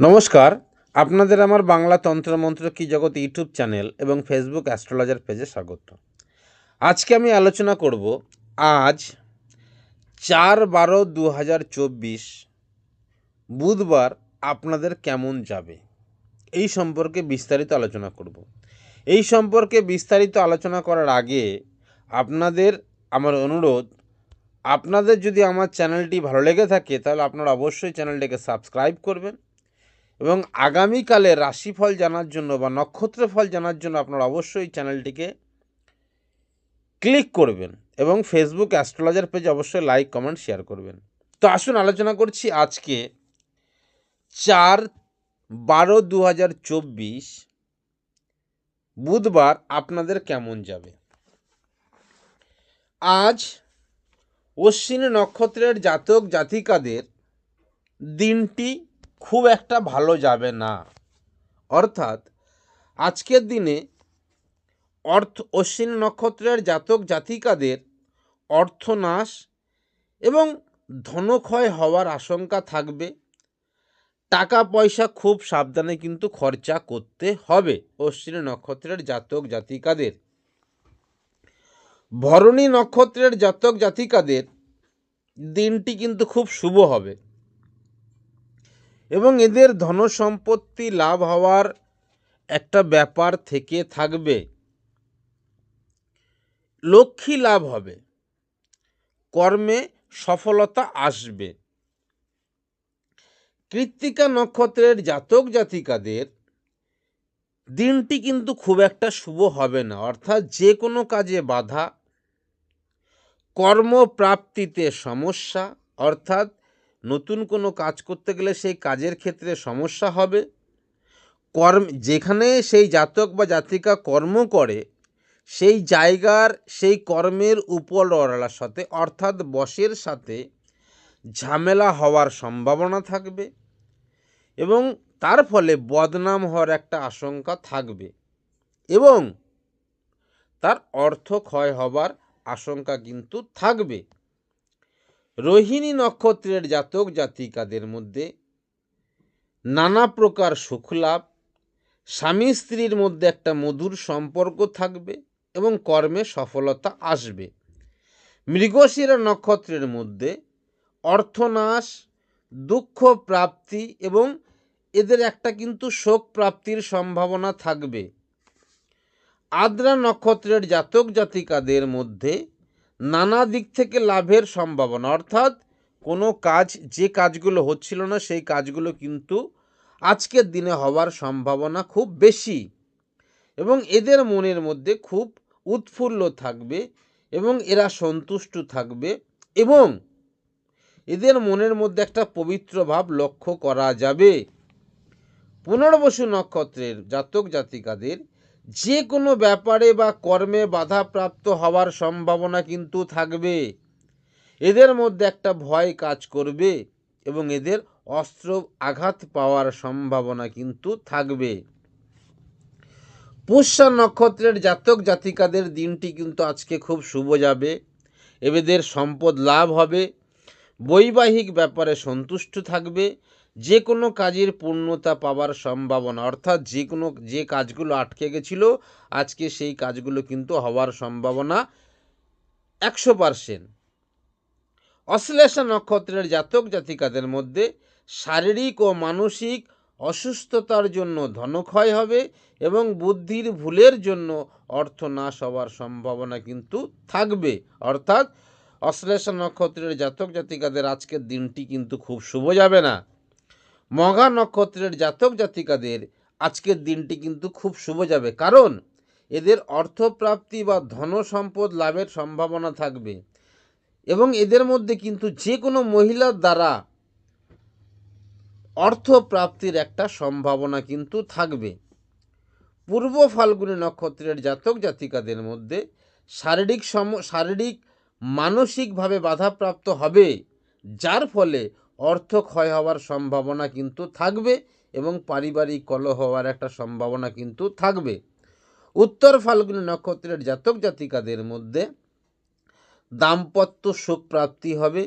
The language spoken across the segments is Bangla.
নমস্কার। আপনাদের আমার বাংলা তন্ত্রমন্ত্র কি জগৎ ইউটিউব চ্যানেল এবং ফেসবুক অ্যাস্ট্রোলজার পেজে স্বাগত। আজকে আমি আলোচনা করব আজ চার বারো দু হাজার চব্বিশ বুধবার আপনাদের কেমন যাবে? এই সম্পর্কে বিস্তারিত আলোচনা করব। এই সম্পর্কে বিস্তারিত আলোচনা করার আগে আপনাদের আমার অনুরোধ, আপনাদের যদি আমার চ্যানেলটি ভালো লেগে থাকে তাহলে আপনারা অবশ্যই চ্যানেলটিকে সাবস্ক্রাইব করবেন এবং আগামীকালে রাশিফল জানার জন্য বা নক্ষত্র ফল জানার জন্য আপনারা অবশ্যই চ্যানেলটিকে ক্লিক করবেন এবং ফেসবুক অ্যাস্ট্রোলজার পেজে অবশ্যই লাইক, কমেন্ট, শেয়ার করবেন। তো আসুন আলোচনা করছি আজকে চার বারো দু বুধবার আপনাদের কেমন যাবে? আজ অশ্বিনী নক্ষত্রের জাতক জাতিকাদের দিনটি খুব একটা ভালো যাবে না। অর্থাৎ, আজকের দিনে অর্থ অশ্বিনী নক্ষত্রের জাতক জাতিকাদের অর্থনাশ এবং ধনক্ষয় হওয়ার আশঙ্কা থাকবে। টাকা পয়সা খুব সাবধানে কিন্তু খরচা করতে হবে অশ্বিনী নক্ষত্রের জাতক জাতিকাদের। ভরণী নক্ষত্রের জাতক জাতিকাদের দিনটি কিন্তু খুব শুভ হবে। এবং এদের ধন সম্পত্তি লাভ হওয়ার একটা ব্যাপার থেকে থাকবে। লক্ষ্মী লাভ হবে। কর্মে সফলতা আসবে। কৃত্তিকা নক্ষত্রের জাতক জাতিকাদের দিনটি কিন্তু খুব একটা শুভ হবে না। অর্থাৎ যে কোনো কাজে বাধা, কর্মপ্রাপ্তিতে সমস্যা, অর্থাৎ নতুন কোনো কাজ করতে গেলে সেই কাজের ক্ষেত্রে সমস্যা হবে। কর্ম, যেখানে সেই জাতক বা জাতিকা কর্ম করে, সেই জায়গার সেই কর্মের উপরওয়ালার সাথে, অর্থাৎ বসের সাথে ঝামেলা হওয়ার সম্ভাবনা থাকবে এবং তার ফলে বদনাম হওয়ার একটা আশঙ্কা থাকবে এবং তার অর্থ ক্ষয় হবার আশঙ্কা কিন্তু থাকবে। রোহিণী নক্ষত্রের জাতক জাতিকাদের মধ্যে নানা প্রকার সুখলাভ, স্বামী স্ত্রীর মধ্যে একটা মধুর সম্পর্ক থাকবে এবং কর্মে সফলতা আসবে। মৃগশিরা নক্ষত্রের মধ্যে অর্থনাশ, দুঃখ প্রাপ্তি এবং এদের একটা কিন্তু শোক প্রাপ্তির সম্ভাবনা থাকবে। আদ্রা নক্ষত্রের জাতক জাতিকাদের মধ্যে নানা দিক থেকে লাভের সম্ভাবনা। অর্থাৎ কোনো কাজ, যে কাজগুলো হচ্ছিল না, সেই কাজগুলো কিন্তু আজকের দিনে হওয়ার সম্ভাবনা খুব বেশি এবং এদের মনের মধ্যে খুব উৎফুল্ল থাকবে এবং এরা সন্তুষ্ট থাকবে এবং এদের মনের মধ্যে একটা পবিত্র ভাব লক্ষ্য করা যাবে। পুনর্বসু নক্ষত্রের জাতক জাতিকাদের যে কোনো ব্যাপারে বা কর্মে বাধাপ্রাপ্ত হওয়ার সম্ভাবনা কিন্তু থাকবে। এদের মধ্যে একটা ভয় কাজ করবে এবং এদের অস্ত্র আঘাত পাওয়ার সম্ভাবনা কিন্তু থাকবে। পুষ্যা নক্ষত্রের জাতক জাতিকাদের দিনটি কিন্তু আজকে খুব শুভ যাবে। এদের সম্পদ লাভ হবে। বৈবাহিক ব্যাপারে সন্তুষ্ট থাকবে যে কোনো কাজের পূর্ণতা পাওয়ার সম্ভাবনা, অর্থাৎ যে কোনো, যে কাজগুলো আটকে গেছিল, আজকে সেই কাজগুলো কিন্তু হওয়ার সম্ভাবনা একশো পারসেন্ট। অশ্লেষা নক্ষত্রের জাতক জাতিকাদের মধ্যে শারীরিক ও মানসিক অসুস্থতার জন্য ধনক্ষয় হবে এবং বুদ্ধির ভুলের জন্য অর্থ নাশ হওয়ার সম্ভাবনা কিন্তু থাকবে। অর্থাৎ অশ্লেষা নক্ষত্রের জাতক জাতিকাদের আজকের দিনটি কিন্তু খুব শুভ যাবে না। মঘা নক্ষত্রের জাতক জাতিকাদের আজকের দিনটি কিন্তু খুব শুভ যাবে। কারণ এদের অর্থপ্রাপ্তি বা ধন সম্পদ লাভের সম্ভাবনা থাকবে। এবং এদের মধ্যে কিন্তু যে কোনো মহিলার দ্বারা অর্থ প্রাপ্তির একটা সম্ভাবনা কিন্তু থাকবে। পূর্ব ফাল্গুনী নক্ষত্রের জাতক জাতিকাদের মধ্যে শারীরিক সম, শারীরিক, মানসিকভাবে বাধাপ্রাপ্ত হবে। যার ফলে অর্থ ক্ষয় হওয়ার সম্ভাবনা কিন্তু থাকবে এবং পারিবারিক কলহ হওয়ার একটা সম্ভাবনা কিন্তু থাকবে। উত্তর ফাল্গুনী নক্ষত্রের জাতক জাতিকাদের মধ্যে দাম্পত্য সুখ প্রাপ্তি হবে,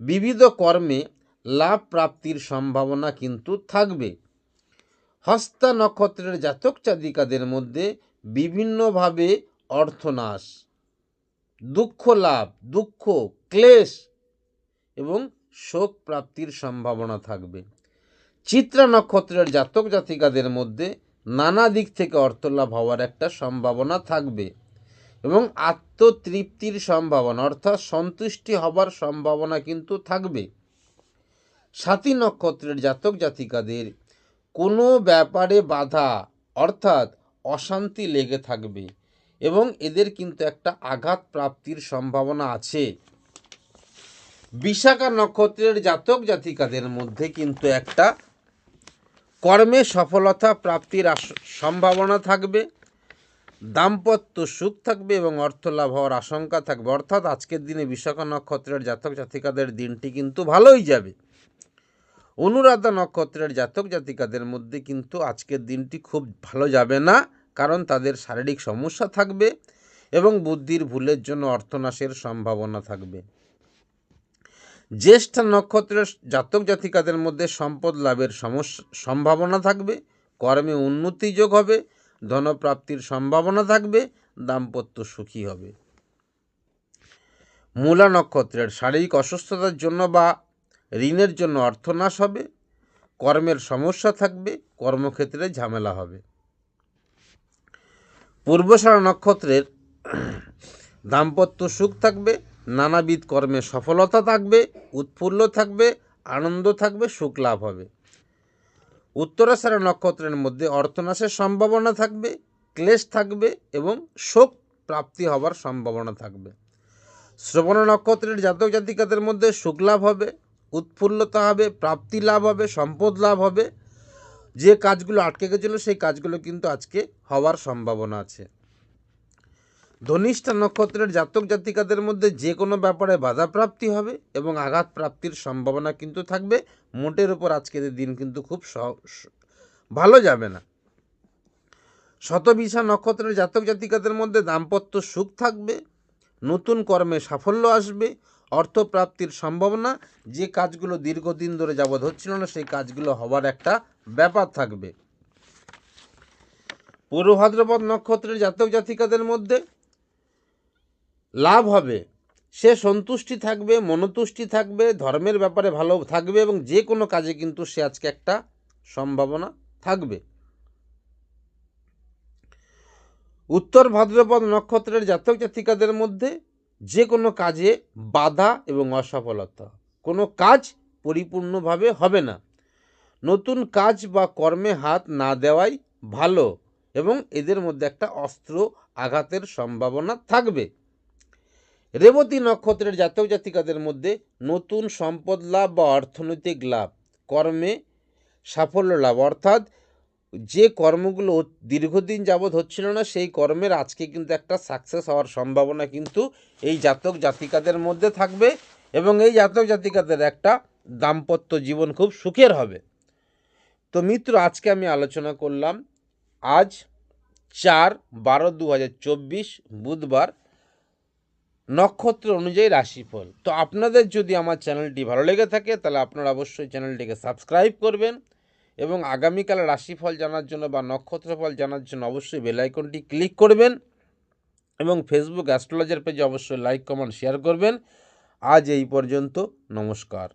বিবিধ কর্মে লাভ প্রাপ্তির সম্ভাবনা কিন্তু থাকবে। হস্তা নক্ষত্রের জাতক জাতিকাদের মধ্যে বিভিন্নভাবে অর্থনাশ, দুঃখ লাভ, দুঃখ, ক্লেশ এবং শোক প্রাপ্তির সম্ভাবনা থাকবে। চিত্রা নক্ষত্রের জাতক জাতিকাদের মধ্যে নানা দিক থেকে অর্থলাভ হওয়ার একটা সম্ভাবনা থাকবে এবং আত্মতৃপ্তির সম্ভাবনা অর্থাৎ সন্তুষ্টি হবার সম্ভাবনা কিন্তু থাকবে। সাতী নক্ষত্রের জাতক জাতিকাদের কোনো ব্যাপারে বাধা অর্থাৎ অশান্তি লেগে থাকবে এবং এদের কিন্তু একটা আঘাত প্রাপ্তির সম্ভাবনা আছে। বিশাখা নক্ষত্রের জাতক জাতিকাদের মধ্যে কিন্তু একটা কর্মে সফলতা প্রাপ্তির সম্ভাবনা থাকবে, দাম্পত্য সুখ থাকবে এবং অর্থ লাভ হওয়ার আশঙ্কা থাকবে। অর্থাৎ আজকের দিনে বিশাখা নক্ষত্রের জাতক জাতিকাদের দিনটি কিন্তু ভালোই যাবে। অনুরাধা নক্ষত্রের জাতক জাতিকাদের মধ্যে কিন্তু আজকের দিনটি খুব ভালো যাবে না, কারণ তাদের শারীরিক সমস্যা থাকবে এবং বুদ্ধির ভুলের জন্য অর্থনাশের সম্ভাবনা থাকবে। জ্যেষ্ঠ নক্ষত্রের জাতক জাতিকাদের মধ্যে সম্পদ লাভের সমস্যা সম্ভাবনা থাকবে, কর্মে উন্নতি যোগ হবে, ধনপ্রাপ্তির সম্ভাবনা থাকবে, দাম্পত্য সুখী হবে। মূলা নক্ষত্রের শারীরিক অসুস্থতার জন্য বা ঋণের জন্য অর্থনাশ হবে, কর্মের সমস্যা থাকবে, কর্মক্ষেত্রে ঝামেলা হবে। পূর্বসারা নক্ষত্রের দাম্পত্য সুখ থাকবে নানাবিধ কর্মে সফলতা থাকবে, উৎফুল্ল থাকবে, আনন্দ থাকবে, সুখ লাভ হবে। উত্তরাশারা নক্ষত্রের মধ্যে অর্থনাশের সম্ভাবনা থাকবে, ক্লেশ থাকবে এবং শোক প্রাপ্তি হবার সম্ভাবনা থাকবে। শ্রবণ নক্ষত্রের জাতক জাতিকাদের মধ্যে সুখ লাভ হবে, উৎফুল্লতা হবে, প্রাপ্তি লাভ হবে, সম্পদ লাভ হবে। যে কাজগুলো আটকে গেছিল, সেই কাজগুলো কিন্তু আজকে হওয়ার সম্ভাবনা আছে। ধনিষ্ঠা নক্ষত্রের জাতক জাতিকাদের মধ্যে যে কোনো ব্যাপারে বাধাপ্রাপ্তি হবে এবং আঘাত প্রাপ্তির সম্ভাবনা কিন্তু থাকবে। মোটের উপর আজকের দিন কিন্তু খুব ভালো যাবে না। শতবিশা নক্ষত্রের জাতক জাতিকাদের মধ্যে দাম্পত্য সুখ থাকবে, নতুন কর্মে সাফল্য আসবে, অর্থপ্রাপ্তির সম্ভাবনা, যে কাজগুলো দীর্ঘদিন ধরে যাবৎ হচ্ছিল না, সেই কাজগুলো হওয়ার একটা ব্যাপার থাকবে। পূর্ব ভাদ্রপদ নক্ষত্রের জাতক জাতিকাদের মধ্যে লাভ হবে। সে সন্তুষ্টি থাকবে, মনতুষ্টি থাকবে, ধর্মের ব্যাপারে ভালো থাকবে এবং যে কোনো কাজে কিন্তু সে আজকে একটা সম্ভাবনা থাকবে। উত্তর ভাদ্রপদ নক্ষত্রের জাতক জাতিকাদের মধ্যে যে কোনো কাজে বাধা এবং অসফলতা। কোনো কাজ পরিপূর্ণভাবে হবে না। নতুন কাজ বা কর্মে হাত না দেওয়াই ভালো এবং এদের মধ্যে একটা অস্ত্র আঘাতের সম্ভাবনা থাকবে। রেবতী নক্ষত্রের জাতক জাতিকাদের মধ্যে নতুন সম্পদ লাভ বা অর্থনৈতিক লাভ, কর্মে সাফল্য লাভ। অর্থাৎ যে কর্মগুলো দীর্ঘদিন যাবৎ হচ্ছিল না, সেই কর্মের আজকে কিন্তু একটা সাকসেস হওয়ার সম্ভাবনা কিন্তু এই জাতক জাতিকাদের মধ্যে থাকবে এবং এই জাতক জাতিকাদের একটা দাম্পত্য জীবন খুব সুখের হবে। তো মিত্র, আজকে আমি আলোচনা করলাম, আজ চার বারো দু বুধবার নক্ষত্র অনুযায়ী রাশিফল। তো আপনাদের যদি আমার চ্যানেলটি ভালো লেগে থাকে, তাহলে আপনারা অবশ্যই চ্যানেলটিকে সাবস্ক্রাইব করবেন এবং আগামীকাল রাশিফল জানার জন্য বা নক্ষত্রফল জানার জন্য অবশ্যই বেলাইকনটি ক্লিক করবেন এবং ফেসবুক অ্যাস্ট্রোলজার পেজে অবশ্যই লাইক, কমেন্ট, শেয়ার করবেন। আজ এই পর্যন্ত, নমস্কার।